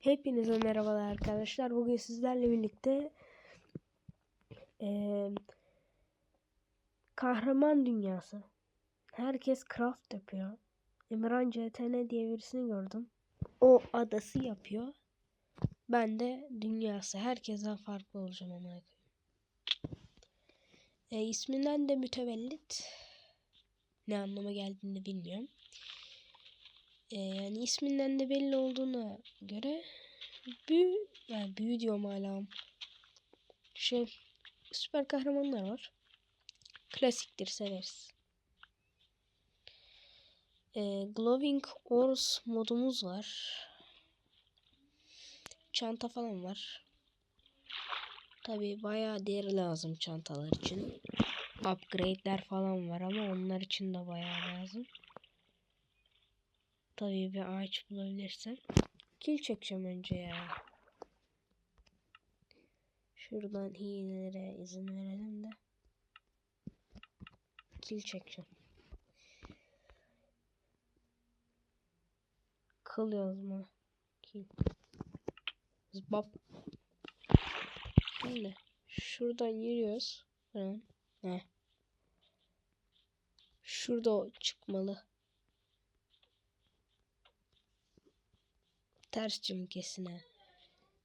Hepinize merhabalar arkadaşlar. Bugün sizlerle birlikte eee, kahraman dünyası. Herkes craft yapıyor. Emirhan CTN diye birisini gördüm. O adası yapıyor. Ben de dünyası. Herkesten farklı olacağım ama. E, isminden de mütevellit. Ne anlama geldiğini bilmiyorum. E, yani isminden de belli olduğuna göre büyü, yani büyü diyorum hala. Şey, süper kahramanlar var. Klasiktir severiz. E, Glowing Ores modumuz var. Çanta falan var. Tabi bayağı deri lazım çantalar için. Upgrade'ler falan var ama onlar için de bayağı lazım. Tabii bir ağaç bulabilirsem. Kil çekeceğim önce ya. Şuradan hilelere izin verelim de. Kil çekeceğim. Kıl yazma. Kil. Zbap. Şimdi şuradan yürüyoruz. Falan. Heh. Şurada çıkmalı. Terscim kesin ha.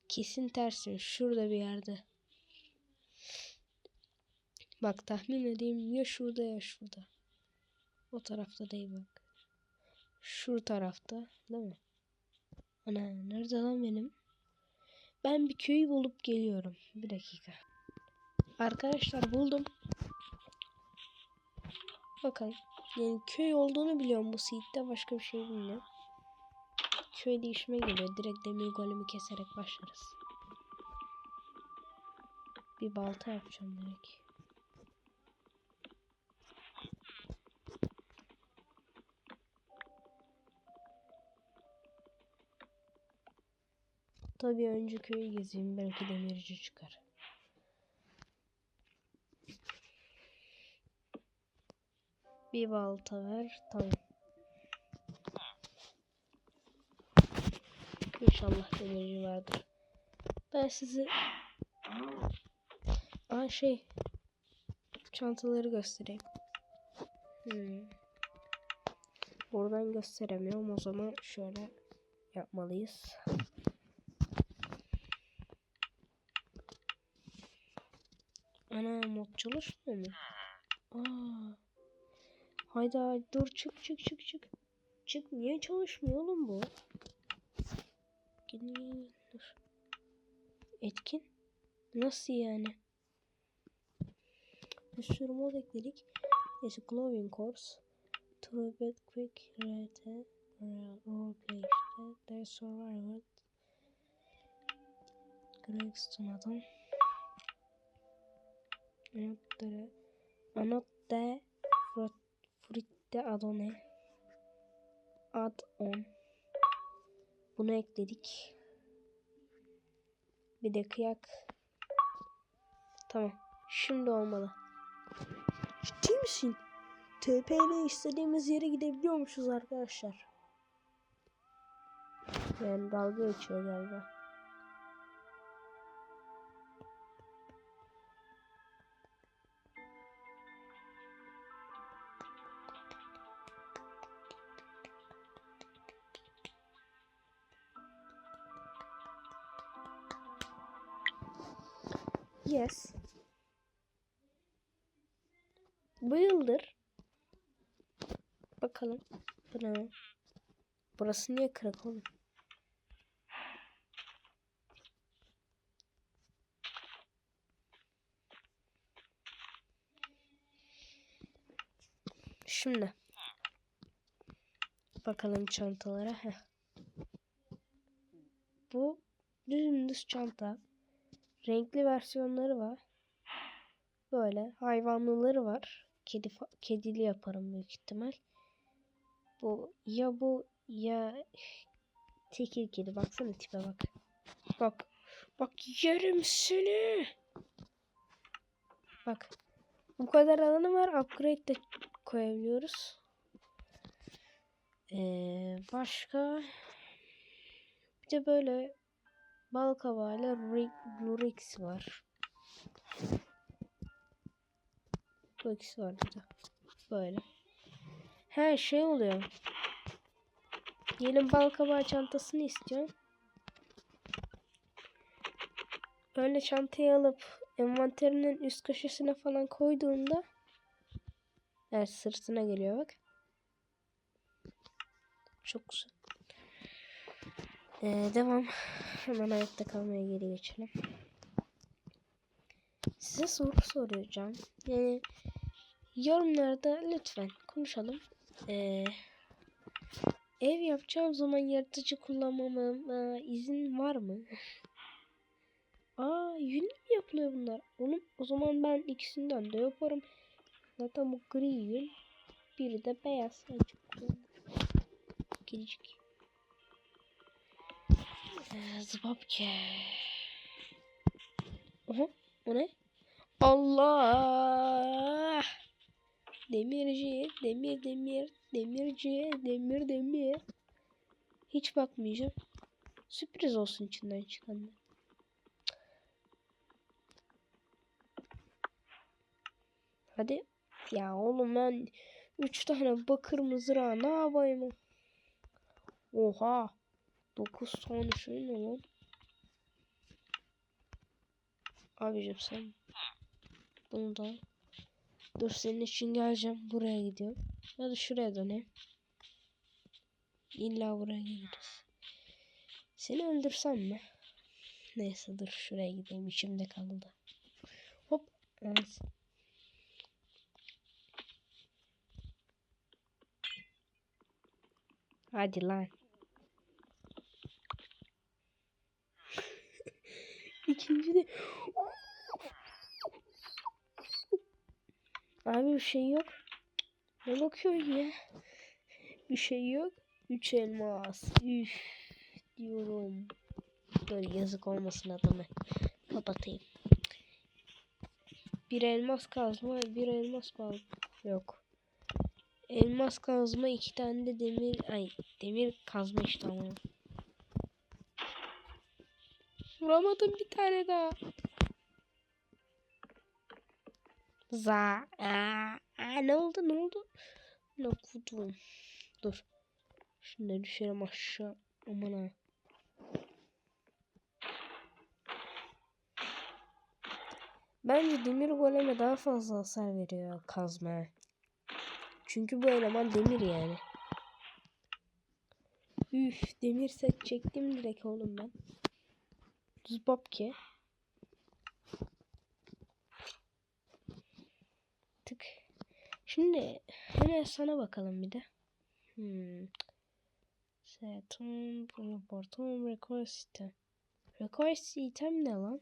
Kesin tersim. Şurada bir yerde. Bak tahmin edeyim ya şurada ya şurada. O tarafta değil bak. Şu tarafta değil mi? Ana nerede lan benim? Ben bir köyü bulup geliyorum. Bir dakika. Arkadaşlar buldum. Bakalım. Yani köy olduğunu biliyorum bu seed'de. Başka bir şey bilmiyorum. Köyde işime geliyor. Direkt demir golemi keserek başlarız. Bir balta yapacağım direkt. Tabii önce köyü gezeyim. Belki demirci çıkar. Bir balta ver. Tamam. İnşallah demirci vardır. Ben sizi Aa şey çantaları göstereyim. Hmm. Buradan gösteremiyorum. O zaman şöyle yapmalıyız. Ana mod çalışmıyor mu? Aa. Hayda dur çık çık çık çık. Çık niye çalışmıyor oğlum bu? Etkin dur. Etkin? Nasıl yani? Bir sürü mod ekledik. Neyse glowing. True bed quick rate roleplay işte. The survivor. Gregston adam. Anottere. Anotte Fritte Adone. Add on. Bunu ekledik. Bir de kıyak. Tamam. Şimdi olmalı. Ciddi misin? TP istediğimiz yere gidebiliyormuşuz arkadaşlar. Yani dalga geçiyor galiba. Yes. Bu yıldır bakalım. Bu ne? Burası niye kırık oğlum? Şimdi bakalım çantalara. Heh. Bu dümdüz çanta. Renkli versiyonları var. Böyle hayvanlıları var. Kedi kedili yaparım büyük ihtimal. Bu ya bu ya tekil kedi. Baksana tipe bak. Bak. Bak yerim seni. Bak. Bu kadar alanı var. Upgrade de koyabiliyoruz. Ee, başka bir de böyle Balkabağı ile Ri- Lurix var. İkisi var bir de. Böyle. Her şey oluyor. Diyelim balkabağı çantasını istiyorum. Öyle çantayı alıp envanterinin üst köşesine falan koyduğunda Evet sırtına geliyor bak. Çok güzel. Ee, devam. Hemen hayatta kalmaya geri geçelim. Size soru soracağım. Yani yorumlarda lütfen konuşalım. Ee, ev yapacağım zaman yaratıcı kullanmama izin var mı? Aa yün mü yapılıyor bunlar? Oğlum o zaman ben ikisinden de yaparım. Zaten bu gri yün. Biri de beyaz. Çok güzel. Zıbapke. Oha o ne? Allah! Demirci, demir demir, demirci, demir demir. Hiç bakmayacağım. Sürpriz olsun içinden çıkanlar. Hadi. Ya oğlum ben 3 tane bakır mızrağı ne yapayım? Oha. 9 tane şey ne lan? Abicim sen bunu da dur senin için geleceğim. Buraya gidiyorum. Ya da şuraya döneyim. İlla buraya gidiyoruz. Seni öldürsem mi? Neyse dur şuraya gideyim. İçimde kaldı. Hop evet. Hadi lan. İkinci de Abi bir şey yok. Ne bakıyorsun ya? Bir şey yok. Üç elmas. Üf diyorum. Dur yazık olmasın adamı. Kapatayım. Bir elmas kazma, bir elmas bal. Yok. Elmas kazma, iki tane de demir, ay demir kazma işte ama. Vuramadım bir tane daha. Za. Aa, aa, ne oldu ne oldu? Ne okudum. Dur. Şimdi düşerim aşağı. Aman ha. Bence demir goleme daha fazla hasar veriyor kazmaya. Çünkü bu eleman demir yani. Üf demir set çektim direkt oğlum ben. Zbapke. Tık. Şimdi hemen sana bakalım bir de. Hmm. Setum, Portum, Request item. Request item ne lan?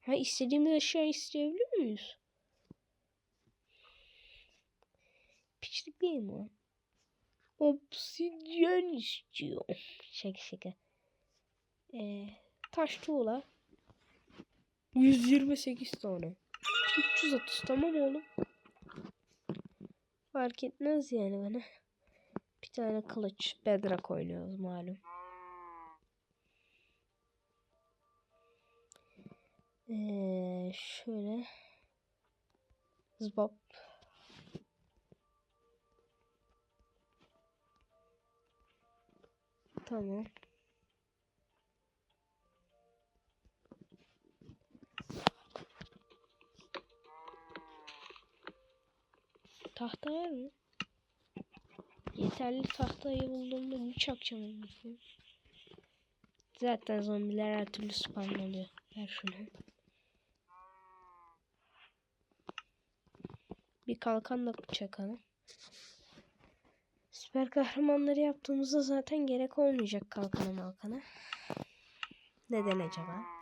Ha istediğimiz eşya isteyebiliyor muyuz? Piçlik değil mi o? Obsidyen istiyor. Şaka şaka. Ee, taş tuğla. 128 tane. 330 tamam oğlum. Fark etmez yani bana. Bir tane kılıç. Bedrock oynuyoruz malum. Ee, şöyle. Zbop. Tamam. Tahta var mı? Yeterli tahtayı bulduğumda çakacağım onu? Zaten zombiler her türlü spawn oluyor. Ver şunu. Bir kalkan da çakalım. Süper kahramanları yaptığımızda zaten gerek olmayacak kalkana malkana. Neden acaba?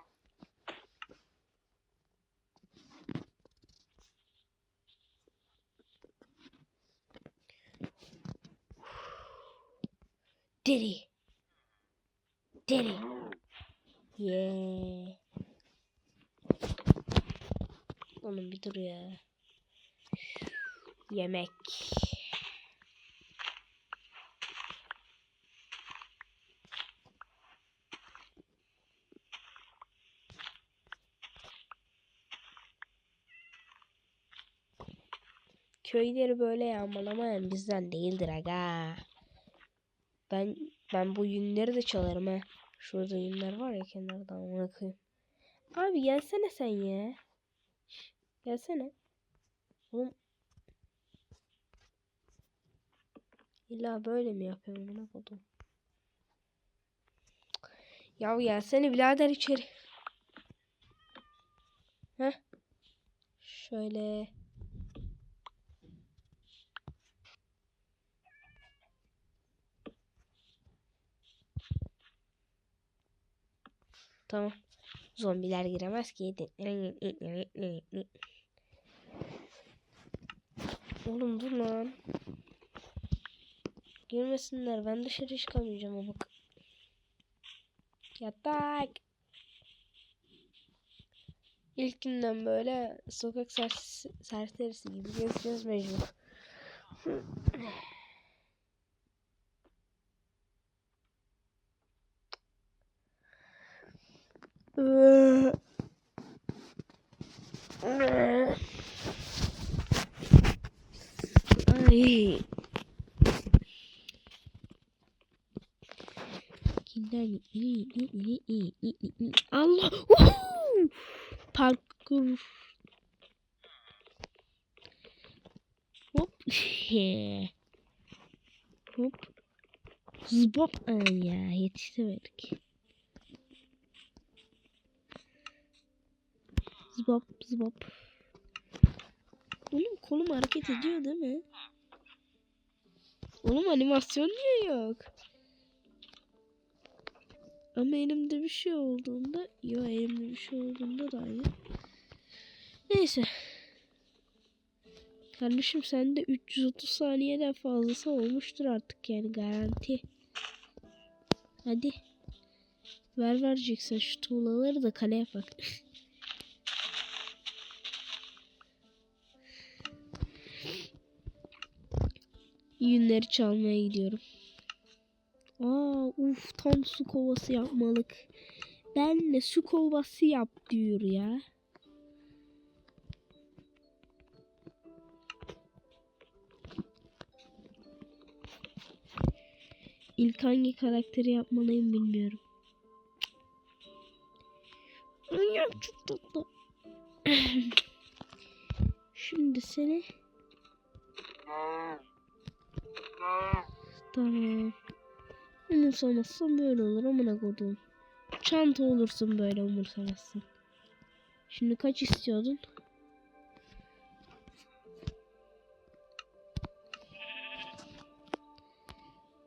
Deri. Deri. Yeah. Oğlum bir dur ya. Yemek. Köyleri böyle yağmalamayan bizden değildir aga. Ben ben bu yünleri de çalarım ha. Şurada yünler var ya kenarda amına koyayım. Abi gelsene sen ya. Gelsene. Oğlum. İlla böyle mi yapıyorum amına koydum. Ya gelsene birader içeri. Heh. Şöyle. Tamam. Zombiler giremez ki. Oğlum dur lan. Girmesinler. Ben dışarı çıkamayacağım bak. Yatak. İlk günden böyle sokak sers serserisi gibi gezeceğiz mecbur. Allah! Woohoo! Parkur. Hop. Hop. Zbop. Ay ya yetişemedik. Zbop zbop. Oğlum kolum hareket ediyor değil mi? Oğlum animasyon niye yok? Ama elimde bir şey olduğunda yok elimde bir şey olduğunda da aynı. Neyse. Kardeşim sende 330 saniyeden fazlası olmuştur artık yani garanti. Hadi. Ver vereceksen şu tuğlaları da kale yapak. Yünleri çalmaya gidiyorum. Aa, uf tam su kovası yapmalık. Benle su kovası yap diyor ya. İlk hangi karakteri yapmalıyım bilmiyorum. Çok tatlı. Şimdi seni Tamam. Umursamazsan böyle olur amına kodum. Çanta olursun böyle umursamazsın. Şimdi kaç istiyordun?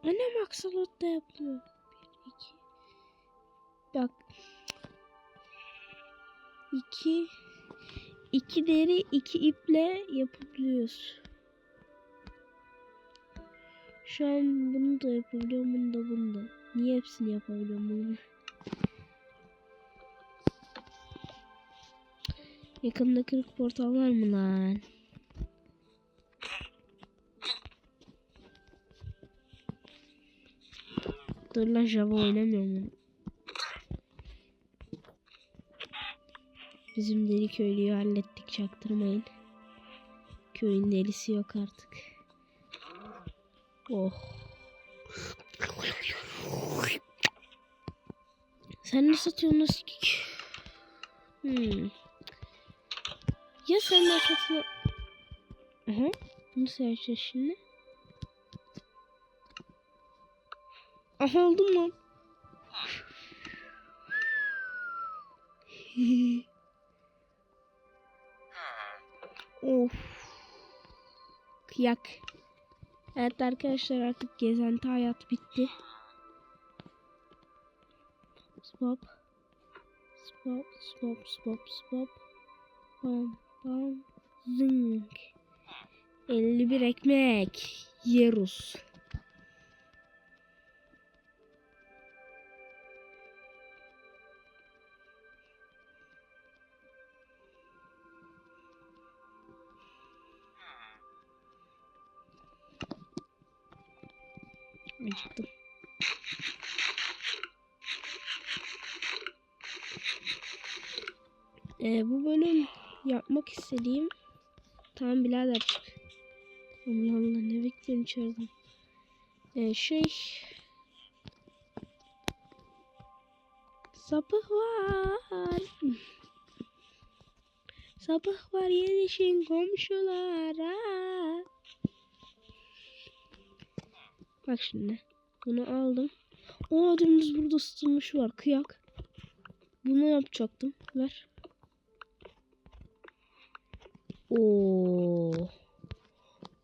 Annem aksalot da yapıyor. Bir, iki. Bak. İki. İki deri iki iple yapabiliyoruz. Şu an bunu da yapabiliyorum, bunu da bunu da. Niye hepsini yapabiliyorum bunu? Yakında kırık portal var mı lan? Dur lan Java oynamıyorum. Bizim deli köylüyü hallettik çaktırmayın. Köyün delisi yok artık. Oh. Sen ne satıyorsun ki? Hmm. Ya sen ne satın? Aha. Bunu seçeceğiz şimdi. Aha oldum lan. of. Kıyak. Evet arkadaşlar artık gezenti hayat bitti. Swap. Swap, swap, swap, swap. Bam, bam, zing. 51 ekmek. Yeruz. Acıktım. Ee, bu bölüm yapmak istediğim Tamam birader çık. Allah Allah ne bekliyorsun içeriden? Ee, şey... Sapık var. Sapık var yenişin komşulara. Bak şimdi. Bunu aldım. O dümdüz burada ısıtılmış var. Kıyak. Bunu yapacaktım. Ver. Oo.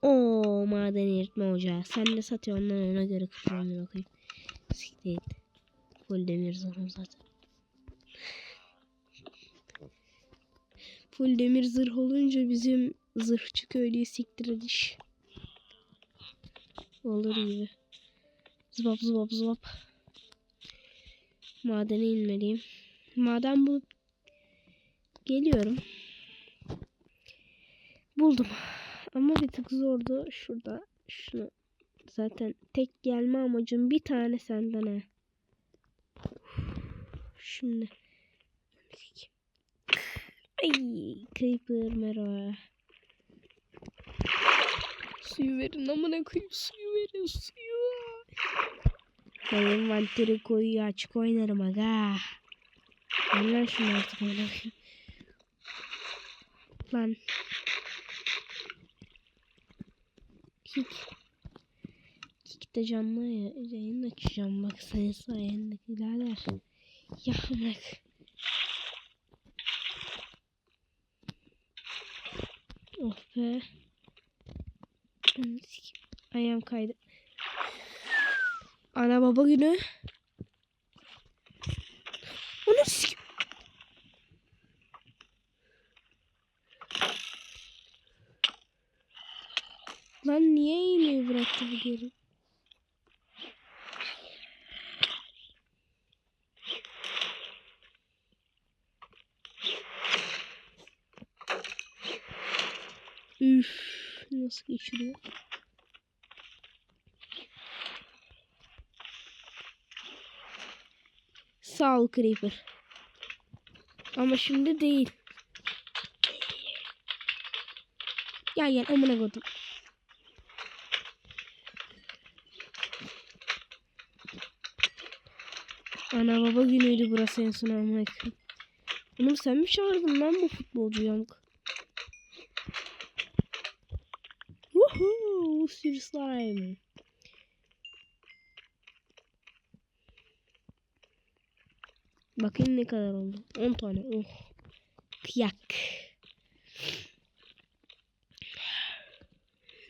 Oo maden eritme ocağı. Sen de satıyorsun lan ona göre kırıyorum bakayım. Siktir. Full demir zırhım zaten. Full demir zırh olunca bizim zırhçı köylüyü siktir ediş. Olur gibi. Zıbap zıbap zıbap. Madene inmeliyim. Maden bulup geliyorum. Buldum. Ama bir tık zordu. Şurada şunu zaten tek gelme amacım bir tane senden ha. Şimdi Ay Creeper merhaba. Suyu verin amına koyayım suyu verin suyu. Ben envanteri koyuyor açık oynarım aga. Lan şunu artık amına. Lan. Kick. Kick'te canlı ya, yayın açacağım bak senin sayende birader. Yahmak. Oh be. Ayağım kaydı. Ana baba günü. Onu sikeyim. Lan niye iğneyi bıraktı bu geri? Üf, nasıl geçiriyor? Sağ ol Creeper. Ama şimdi değil. Gel gel amına koydum. Ana baba günüydü burası en son amına koyayım. Oğlum sen mi çağırdın lan bu futbolcu yamuk? Sür slime. Bakayım ne kadar oldu. 10 tane. Oh. Kıyak.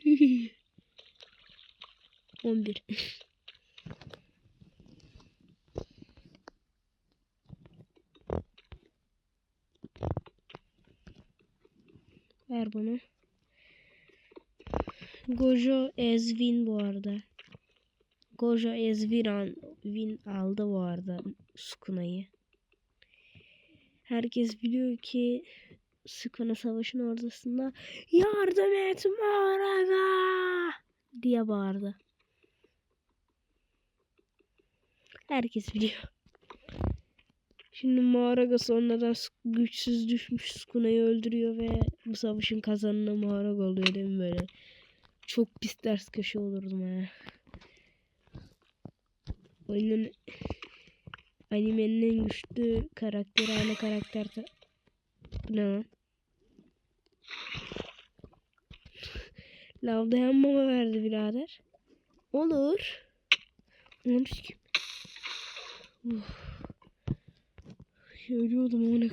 On bir. Ver bunu. Gojo Ezvin bu arada. Gojo Ezviran Win aldı bu arada Sukuna'yı. Herkes biliyor ki Sukuna savaşın ortasında yardım et Moraga diye bağırdı. Herkes biliyor. Şimdi Moraga sonradan güçsüz düşmüş Sukuna'yı öldürüyor ve bu savaşın kazananı Moraga oluyor değil mi böyle? Çok pis ters köşe olurdum ha. Oyunun animenin en güçlü karakteri ana karakter ne lan? Lavda yanmama verdi birader. Olur. Onu sikim. Ölüyordum onu.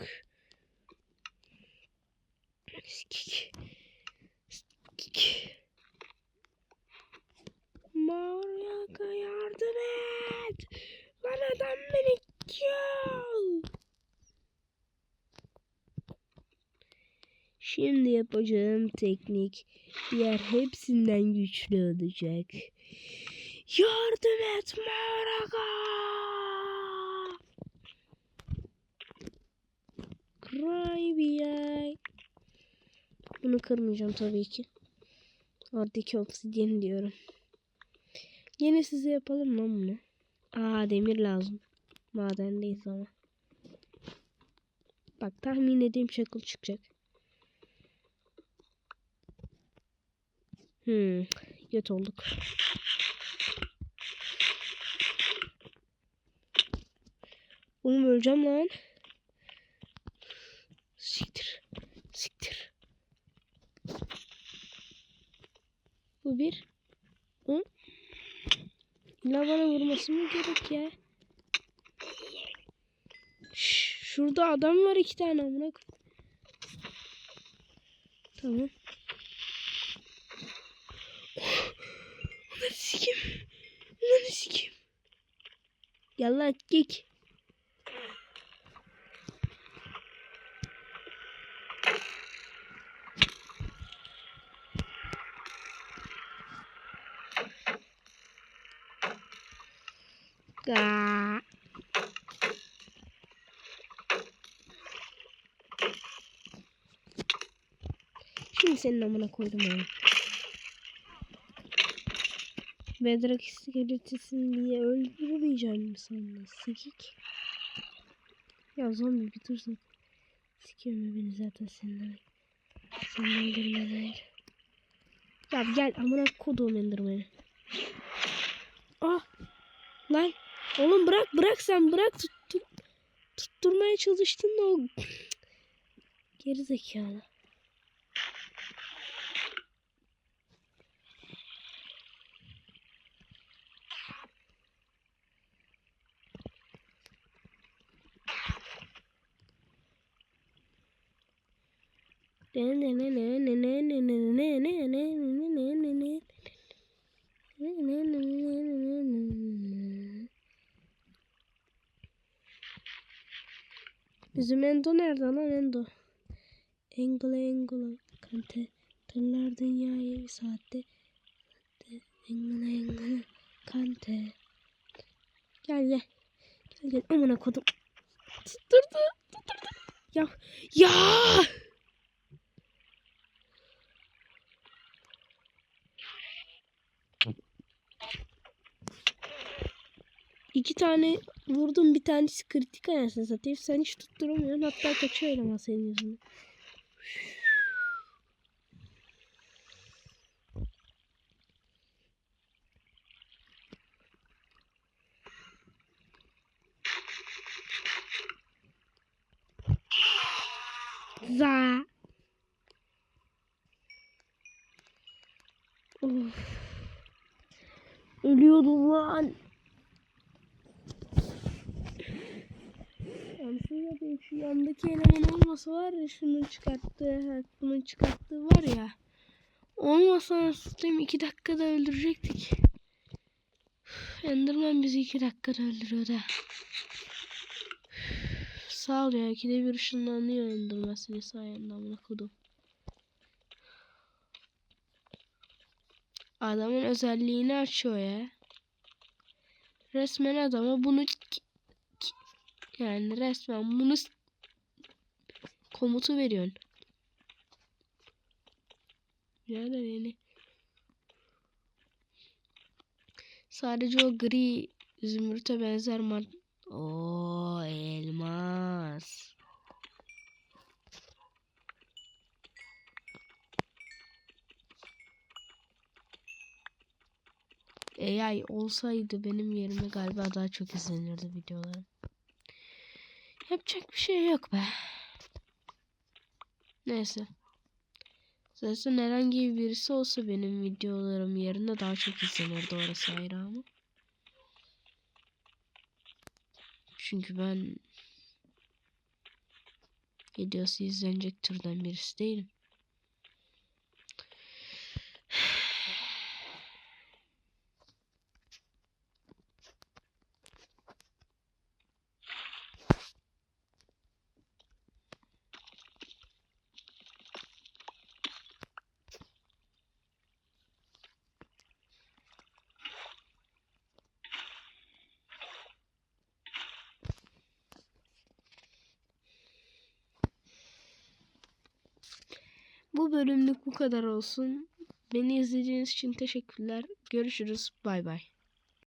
Sikik. Sikik. Maryaka yardım et. Lan adam beni kill. Şimdi yapacağım teknik diğer hepsinden güçlü olacak. Yardım et Maryaka. Cry be Bunu kırmayacağım tabii ki. Oradaki obsidyen diyorum. Yine size yapalım lan bunu. Aa demir lazım. Madendeyiz ama. Bak tahmin edeyim şakıl çıkacak. Hmm. Göt olduk. Oğlum öleceğim lan. Siktir. Siktir. Bu bir. Hı? İlla bana vurması mı gerek ya? Şş, şurada adam var iki tane amına Tamam. Ulan sikim. Ulan sikim. Gel lan gik. Ga. Şimdi senin amına koydum onu. Bedrock iskeletisin diye öldürmeyeceğim mi sandın? Sikik. Ya zombi bir dursun. Sikiyorum beni zaten senden. Sen öldürmeden. Ya gel amına koduğum endirmeni. Ah. Lan. Oğlum bırak bırak sen bırak tuttur. Tutturmaya çalıştın da o. Geri zekalı. Bizim Endo nerede lan? Endo? Engolo Engolo Kante. Tırlar dünyayı bir saatte. Engolo Engolo Kante. Gel gel. Gel gel. Amına kodum. Tutturdu Tutturdu. Ya Ya İki tane vurdum bir tanesi kritik anasını satayım. Sen hiç tutturamıyorsun. Hatta kaçıyor eleman senin yüzünden. Za. Of. Ölüyordum lan. Şu yapayım şu yandaki eleman olmasa var ya şunun çıkarttığı, bunun çıkarttığı var ya. Olmasa satayım iki dakikada öldürecektik. Üf, Enderman bizi iki dakikada öldürüyor da. Sağ ol ya ikide bir ışınlanıyor Enderman senin sayende amına kodum. Adamın özelliğini açıyor ya. Resmen adama bunu yani resmen bunu komutu veriyorsun. Yani yani. Sadece o gri zümrüte benzer mad... Oo elmas. AI olsaydı benim yerime galiba daha çok izlenirdi videolarım. Yapacak bir şey yok be. Neyse. Zaten herhangi birisi olsa benim videolarım yerine daha çok izlenirdi orası ayrı. Çünkü ben videosu izlenecek türden birisi değilim. Bu bölümlük bu kadar olsun. Beni izlediğiniz için teşekkürler. Görüşürüz. Bay bay.